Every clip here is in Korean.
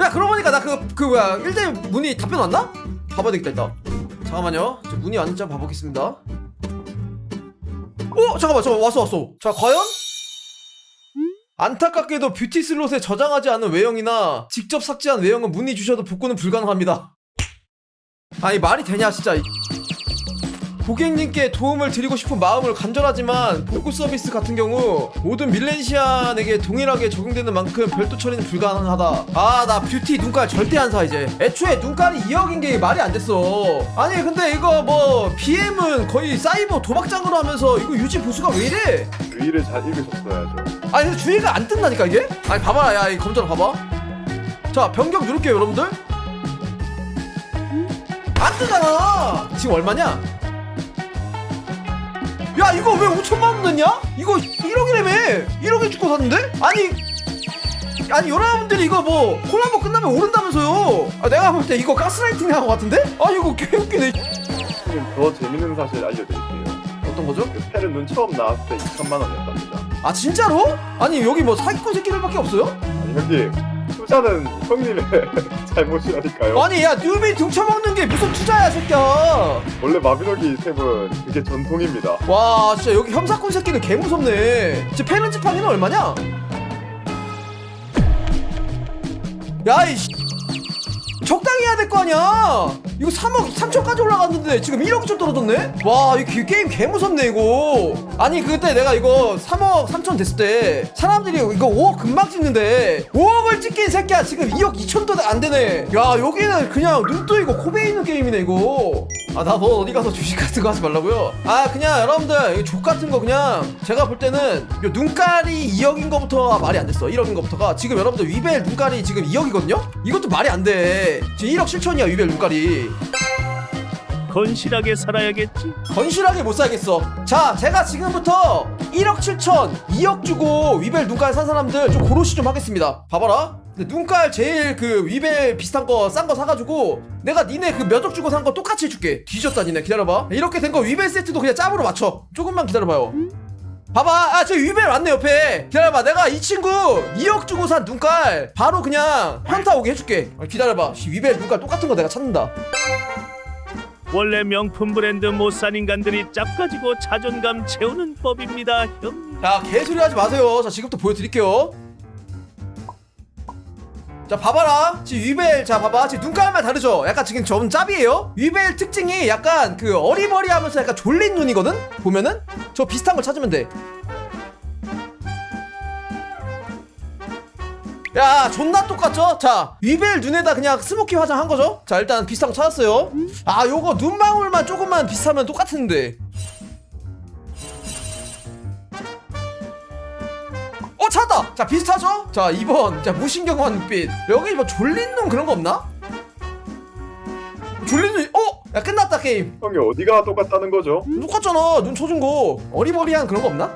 야 그러고 보니까 나 그 그 뭐야 1대 문의 답변 왔나? 봐봐야 되겠다 일단. 잠깐만요. 저 문의 왔는지 한번 봐보겠습니다. 어 잠깐만 저 왔어 왔어. 자 과연? 안타깝게도 뷰티 슬롯에 저장하지 않은 외형이나 직접 삭제한 외형은 문의 주셔도 복구는 불가능합니다. 아니 말이 되냐 진짜 고객님께 도움을 드리고 싶은 마음을 간절하지만 복구 서비스 같은 경우 모든 밀레시안에게 동일하게 적용되는 만큼 별도 처리는 불가능하다. 아 나 뷰티 눈깔 절대 안 사 이제. 애초에 눈깔이 2억인 게 말이 안 됐어. 아니 근데 이거 뭐 BM은 거의 사이버 도박장으로 하면서 이거 유지 보수가 왜 이래? 주의를 잘 읽으셨어야죠. 아니 근데 주의가 안 뜬다니까 이게? 아니 봐봐라 야이 검정 봐봐 자 변경 누를게요 여러분들 안 뜨잖아 지금 얼마냐? 야 이거 왜 5천만 원 냈냐? 이거 1억이라며 1억에 주고 샀는데? 아니 아니 여러분들이 이거 뭐 콜라보 끝나면 오른다면서요 아 내가 볼 때 이거 가스라이팅 한것 같은데? 아 이거 개웃기네 지금 더 재밌는 사실 알려드릴게요. 어떤 거죠? 그 페른 눈 처음 나왔을 때 2천만 원이었답니다. 아 진짜로? 아니 여기 뭐 사기꾼 새끼들밖에 없어요? 아니 형님, 투자는 형님의 잘못이라니까요. 아니 야 뉴비 등쳐먹는 게 무슨 투자야 새끼야 원래 마비노기 템은 그게 전통입니다. 와 진짜 여기 혐사꾼 새끼는 개 무섭네 진짜 패는 지팡이는 얼마냐? 야이 씨 적당히 해야 될 거 아니야 이거 3억 3천까지 올라갔는데 지금 1억 좀 떨어졌네? 와 이 게임 개 무섭네 이거. 아니 그때 내가 이거 3억 3천 됐을 때 사람들이 이거 5억 금방 찍는데 5억을 찍긴 새끼야. 지금 2억 2천도 안 되네. 야 여기는 그냥 눈 뜨이고 코 베이는 게임이네 이거. 아나너 어디 가서 주식 같은 거 하지 말라고요? 아 그냥 여러분들 이족 같은 거 그냥 제가 볼 때는 요 눈깔이 2억인 거부터가 말이 안 됐어. 1억인 거부터가. 지금 여러분들 위벨 눈깔이 지금 2억이거든요? 이것도 말이 안 돼. 지금 1억 7천이야 위벨 눈깔이 건실하게 살아야겠지. 건실하게 못 살겠어. 자, 제가 지금부터 1억 7천, 2억 주고 위벨 눈깔 산 사람들 좀 고로시 좀 하겠습니다. 봐봐라. 눈깔 제일 그 위벨 비슷한 거 싼 거 사가지고 내가 니네 그 몇 억 주고 산 거 똑같이 해줄게. 뒤졌다 니네 기다려봐. 이렇게 된 거 위벨 세트도 그냥 짭으로 맞춰. 조금만 기다려봐요. 봐봐, 아, 저 위벨 왔네, 옆에. 기다려봐, 내가 이 친구 2억 주고 산 눈깔 바로 그냥 현타 오게 해줄게. 아, 기다려봐. 씨, 위벨 눈깔 똑같은 거 내가 찾는다. 원래 명품 브랜드 못 산 인간들이 짝 가지고 자존감 채우는 법입니다, 형. 자 개소리 하지 마세요. 자 지금부터 보여드릴게요. 자 봐봐라. 지금 위벨 자 봐봐. 지금 눈깔만 다르죠? 약간 지금 저분 짭이에요? 위벨 특징이 약간 그 어리버리하면서 약간 졸린 눈이거든? 보면은? 저 비슷한 걸 찾으면 돼 야 존나 똑같죠? 자 위벨 눈에다 그냥 스모키 화장 한 거죠? 자 일단 비슷한 거 찾았어요. 아 요거 눈망울만 조금만 비슷하면 똑같은데. 어 찾았다! 자 비슷하죠? 자 2번 자 무신경한 눈빛. 여기 뭐 졸린 눈 그런 거 없나? 졸린 눈 어? 야 끝났다 게임. 형이 어디가 똑같다는 거죠? 똑같잖아 눈 쳐준 거. 어리버리한 그런 거 없나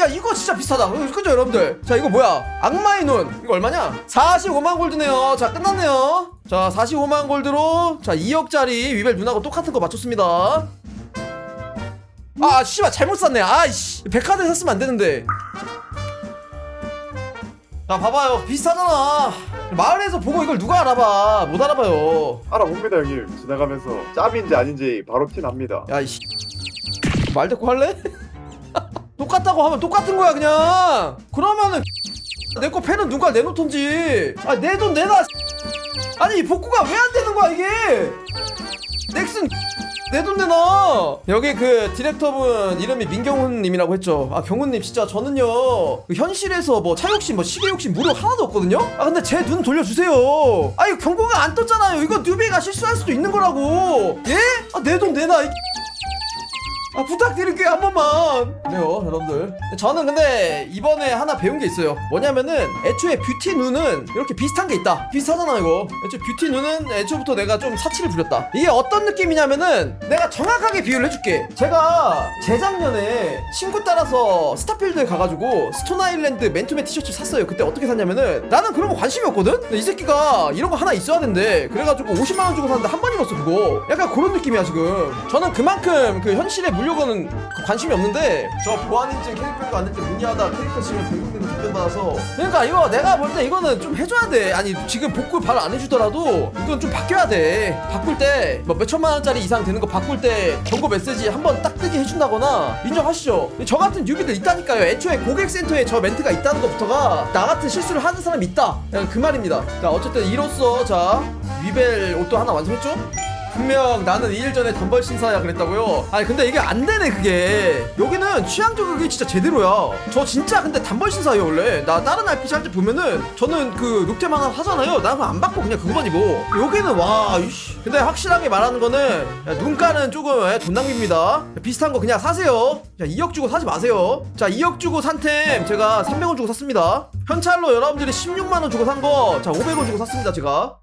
야 이거 진짜 비슷하다. 어, 그죠 여러분들? 자 이거 뭐야? 악마의 눈. 이거 얼마냐? 45만 골드네요. 자 끝났네요. 자 45만 골드로 자 2억짜리 위벨 눈하고 똑같은 거 맞췄습니다. 아 씨발 잘못 샀네. 아이씨. 백화점 샀으면 안 되는데. 자 봐봐요. 비슷하잖아. 마을에서 보고 이걸 누가 알아봐? 못 알아봐요. 알아봅니다 형님. 지나가면서. 짭인지 아닌지 바로 티 납니다. 야이씨. 말 듣고 할래? 똑같다고 하면 똑같은 거야 그냥. 그러면은 내거 패는 눈깔 내놓던지. 아 내 돈 내놔 아니 이 복구가 왜 안 되는 거야 이게? 넥슨 내 돈 내놔. 여기 그 디렉터분 이름이 민경훈 님이라고 했죠. 아 경훈 님 진짜 저는요 그 현실에서 뭐 차욕심 뭐 시계 욕심 무료 하나도 없거든요? 아 근데 제 눈 돌려주세요. 아 이거 경고가 안 떴잖아요. 이거 뉴비가 실수할 수도 있는 거라고. 예? 아 내 돈 내놔 이 아 부탁드릴게요 한 번만. 그래요 여러분들? 저는 근데 이번에 하나 배운 게 있어요. 뭐냐면은 애초에 뷰티 눈은 이렇게 비슷한 게 있다. 비슷하잖아 이거. 애초에 뷰티 눈은 애초부터 내가 좀 사치를 부렸다. 이게 어떤 느낌이냐면은 내가 정확하게 비유를 해줄게. 제가 재작년에 친구 따라서 스타필드에 가가지고 스톤 아일랜드 맨투맨 티셔츠 샀어요. 그때 어떻게 샀냐면은 나는 그런 거 관심이 없거든? 근데 이 새끼가 이런 거 하나 있어야 된대. 그래가지고 50만원 주고 샀는데 한 번 입었어 그거. 약간 그런 느낌이야 지금. 저는 그만큼 그 현실에 물려 주려고는 관심이 없는데. 저 보안인증 캐릭터가 안될때 문의하다 캐릭터 지금 결국에는 답변받아서. 그러니까 이거 내가 볼 때 이거는 좀 해줘야 돼. 아니 지금 복구 바로 안 해주더라도 이건 좀 바뀌어야 돼. 바꿀 때 뭐 몇천만 원짜리 이상 되는 거 바꿀 때 경고 메시지 한번 딱 뜨게 해준다거나 인정하시죠? 저 같은 뉴비들 있다니까요. 애초에 고객센터에 저 멘트가 있다는 것부터가 나 같은 실수를 하는 사람이 있다. 그냥 그 말입니다. 자 어쨌든 이로써 자 위벨 옷도 하나 완성했죠? 분명 나는 2일 전에 단벌 신사야 그랬다고요? 아니 근데 이게 안 되네 그게. 여기는 취향 저격이 진짜 제대로야. 저 진짜 근데 단벌 신사예요 원래. 나 다른 RPG 할 때 보면은 저는 그 룩테만 하잖아요. 나 그럼 안 받고 그냥 그거만 입어. 여기는 와 이씨. 근데 확실하게 말하는 거는 야, 눈가는 조금 예, 돈 낭비입니다. 비슷한 거 그냥 사세요. 자 2억 주고 사지 마세요. 자 2억 주고 산 템 제가 300원 주고 샀습니다. 현찰로 여러분들이 16만원 주고 산거자 500원 주고 샀습니다 제가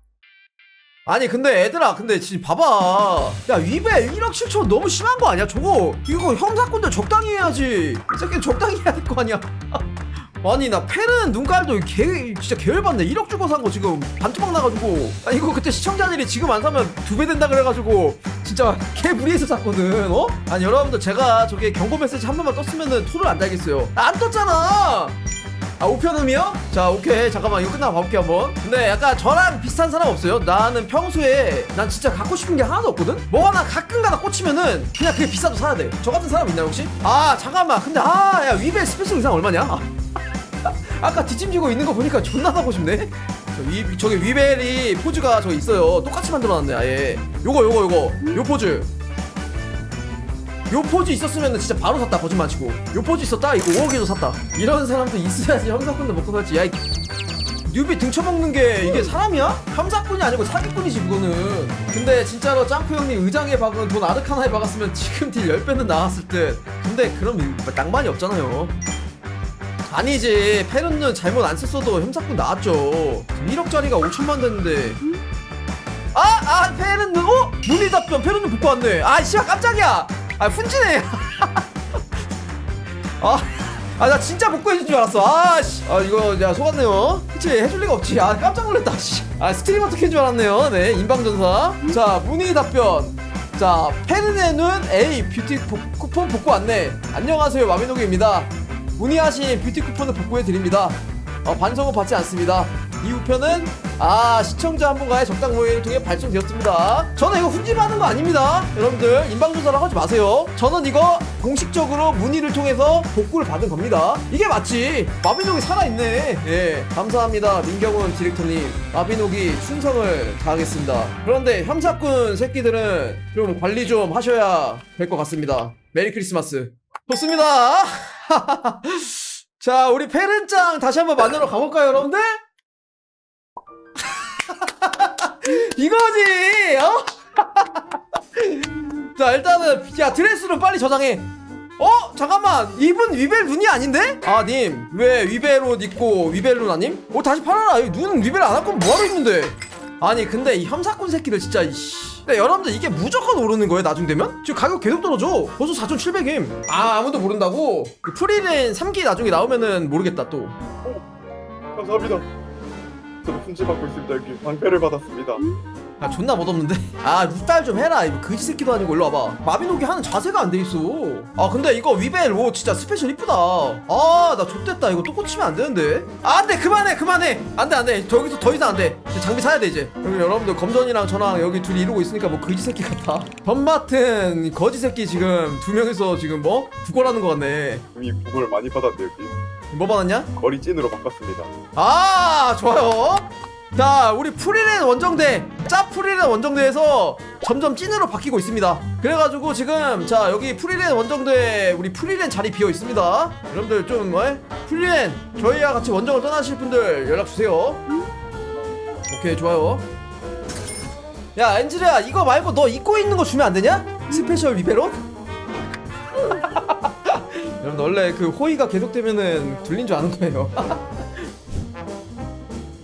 아니 근데 애들아 근데 지금 봐봐. 야 위배 1억 7천 너무 심한 거 아니야 저거? 이거 형사건들 적당히 해야지. 이 새끼 적당히 해야 될 거 아니야. 아니 나 페른 눈깔도 개 진짜 개열받네. 1억 주고 산 거 지금 반토막 나가지고. 아 이거 그때 시청자들이 지금 안 사면 두 배 된다 그래가지고 진짜 개 무리해서 샀거든 어? 아니 여러분들 제가 저게 경고 메시지 한 번만 떴으면은 토를 안 달겠어요. 아, 안 떴잖아 아 우편음이요? 자 오케이 잠깐만 이거 끝나고 봐볼게 한번 근데 약간 저랑 비슷한 사람 없어요? 나는 평소에 난 진짜 갖고 싶은 게 하나도 없거든? 뭐 하나 가끔가다 꽂히면은 그냥 그게 비싸도 사야 돼저 같은 사람 있나요 혹시? 아 잠깐만 근데 아 야 위벨 스페셜 의상 얼마냐? 아, 아까 뒷짐지고 있는 거 보니까 존나 사고 싶네 저 위, 저기 위벨이 포즈가 저 있어요 똑같이 만들어놨네 아예 요거 요거 요거 요 포즈 요 포즈 있었으면 진짜 바로 샀다 거짓말 치고. 요 포즈 있었다 이거 5억에도 샀다. 이런 사람도 있어야지 형사꾼도 먹고 살지. 야이 뉴비 등쳐먹는 게 이게 사람이야? 형사꾼이 아니고 사기꾼이지 그거는. 근데 진짜로 짱프 형님 의장에 박은 돈 아르카나에 박았으면 지금 딜 10배는 나왔을 듯. 근데 그럼 낭만이 없잖아요. 아니지 페른은 잘못 안 썼어도 형사꾼 나왔죠. 1억짜리가 5천만 됐는데. 아! 아! 페른은 어? 문의 답변. 페른은 복구 왔네 아 씨발 깜짝이야 아 훈지네 아, 아 나 진짜 복구 해줄 줄 알았어. 아 씨. 아 이거 야 속았네요. 그치? 해줄 리가 없지. 아 깜짝 놀랐다 씨 아 스트림 어떻게 줄 알았네요. 네 인방전사. 자 문의 답변. 자 페른의 눈 A 뷰티 복- 쿠폰 복구 안내 안녕하세요. 마미노기입니다. 문의하신 뷰티 쿠폰을 복구해 드립니다. 어, 반성은 받지 않습니다. 이 우편은 아 시청자 한 분과의 적당 모임을 통해 발송되었습니다. 저는 이거 훈집하는 거 아닙니다. 여러분들 인방조사를 하지 마세요. 저는 이거 공식적으로 문의를 통해서 복구를 받은 겁니다. 이게 맞지 마비노기 살아있네. 예 감사합니다 민경훈 디렉터님. 마비노기 충성을 다하겠습니다. 그런데 형사꾼 새끼들은 좀 관리 좀 하셔야 될 것 같습니다. 메리 크리스마스. 좋습니다. 자 우리 페른짱 다시 한번 만나러 가볼까요 여러분들? 이거지 어? 자 일단은 야 드레스룸 빨리 저장해 어? 잠깐만 이분 위벨 눈이 아닌데? 아 님 왜 위벨 옷 입고 위벨 눈 아님? 어 다시 팔아라 이 눈은 위벨 안 할 거면 뭐하러 입는데 아니 근데 이 혐사꾼 새끼들 진짜 이씨 근데 여러분들 이게 무조건 오르는 거예요 나중 되면? 지금 가격 계속 떨어져 벌써 4,700임 아 아무도 모른다고? 그 프리랜 3기 나중에 나오면은 모르겠다 또 감사합니다. 저도 훈지받고 있습니다. 여기 방패를 받았습니다. 아 존나 멋없는데? 아 룩달 좀 해라. 이거 그지 새끼도 아니고 일로 와봐. 마비노기 하는 자세가 안 돼 있어. 아 근데 이거 위벨 오 진짜 스페셜 이쁘다. 아나 좆됐다. 이거 또 꽂히면 안 되는데? 아 안돼. 그만해. 그만해. 안돼 안돼. 여기서 더 이상 안돼. 장비 사야 돼 이제. 여기 여러분들 검전이랑 저랑 여기 둘이 이러고 있으니까 뭐 그지 새끼 같아 덤마튼 거지 새끼 지금 두 명이서 지금 뭐? 구걸하는 거 같네. 이미 부고를 많이 받았는데 여기 뭐 받았냐? 거리 찐으로 바꿨습니다. 아 좋아요 자 우리 프리랜 원정대 짜 프리랜 원정대에서 점점 찐으로 바뀌고 있습니다 그래가지고 지금 자 여기 프리랜 원정대 우리 프리랜 자리 비어 있습니다 여러분들 좀 뭐, 프리랜 저희와 같이 원정을 떠나실 분들 연락 주세요 오케이 좋아요 야 엔지리야 이거 말고 너 입고 있는 거 주면 안 되냐? 스페셜 위베롯? 여러분 원래 그 호의가 계속되면은 둘린 줄 아는 거예요.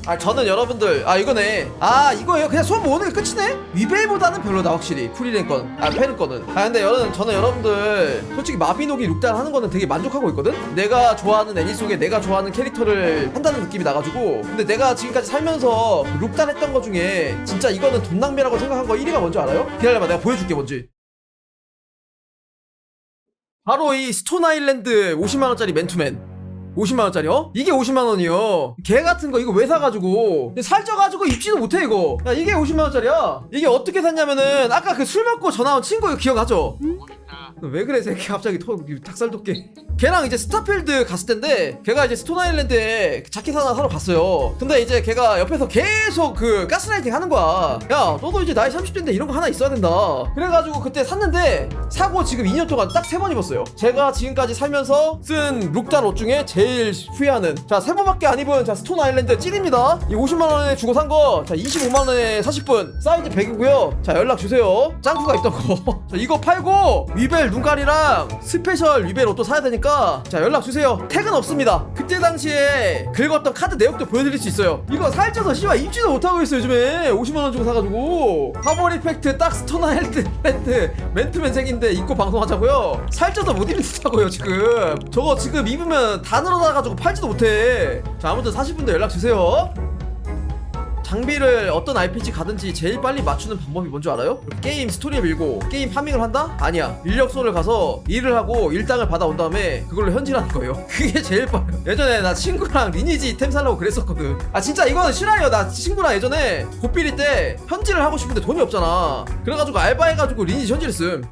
아 저는 여러분들 아 이거네. 아 이거예요? 그냥 수업 오늘 끝이네? 위벨보다는 별로다 확실히. 프리랜 건아 거는. 아 근데 여러분 저는 여러분들 솔직히 마비노기 룩달 하는 거는 되게 만족하고 있거든? 내가 좋아하는 애니 속에 내가 좋아하는 캐릭터를 한다는 느낌이 나가지고. 근데 내가 지금까지 살면서 룩달 했던 거 중에 진짜 이거는 돈 낭비라고 생각한 거 1위가 뭔지 알아요? 기다려봐 내가 보여줄게 뭔지 바로 이 스톤 아일랜드 50만 원짜리 맨투맨. 50만 원짜리요? 이게 50만 원이요. 개 같은 거 이거 왜 사가지고 살쪄가지고 입지도 못해 이거. 야 이게 50만 원짜리야. 이게 어떻게 샀냐면은 아까 그 술 먹고 전화 온 친구 이거 기억하죠? 왜 그래 새끼 갑자기 토 닭살 돋게 걔랑 이제 스타필드 갔을 텐데 걔가 이제 스톤 아일랜드에 자켓 하나 사러 갔어요 근데 이제 걔가 옆에서 계속 그 가스라이팅 하는 거야 야 너도 이제 나이 30대인데 이런 거 하나 있어야 된다 그래가지고 그때 샀는데 사고 지금 2년 동안 딱세번 입었어요 제가 지금까지 살면서 쓴 룩단 옷 중에 제일 후회하는. 자 세 번밖에 안 입은 자 스톤 아일랜드 찐입니다. 이 50만원에 주고 산 거 자 25만원에 40분. 사이즈 100이고요. 자 연락 주세요. 짱구가 입던 거. 자, 이거 팔고 위벨 눈깔이랑 스페셜 위벨 옷도 사야 되니까 자 연락 주세요. 택은 없습니다. 그때 당시에 긁었던 카드 내역도 보여드릴 수 있어요. 이거 살쪄서 씨발 입지도 못하고 있어 요즘에. 50만원 주고 사가지고. 파벌 이펙트 딱 스톤 아일랜드 맨투맨 색인데 입고 방송하자고요. 살쪄서 못 입는다고요 지금. 저거 지금 입으면 다 늘어나가지고 팔지도 못해. 자 아무튼 40분도 연락 주세요. 장비를 어떤 RPG 가든지 제일 빨리 맞추는 방법이 뭔줄 알아요? 게임 스토리에 밀고 게임 파밍을 한다? 아니야. 인력소를 가서 일을 하고 일당을 받아온 다음에 그걸로 현질하는 거예요. 그게 제일 빠요 예전에 나 친구랑 리니지 템 살라고 그랬었거든. 아 진짜 이거는 실화예요. 나 친구랑 예전에 고삐리 때 현질을 하고 싶은데 돈이 없잖아. 그래가지고 알바해가지고 리니지 현질했음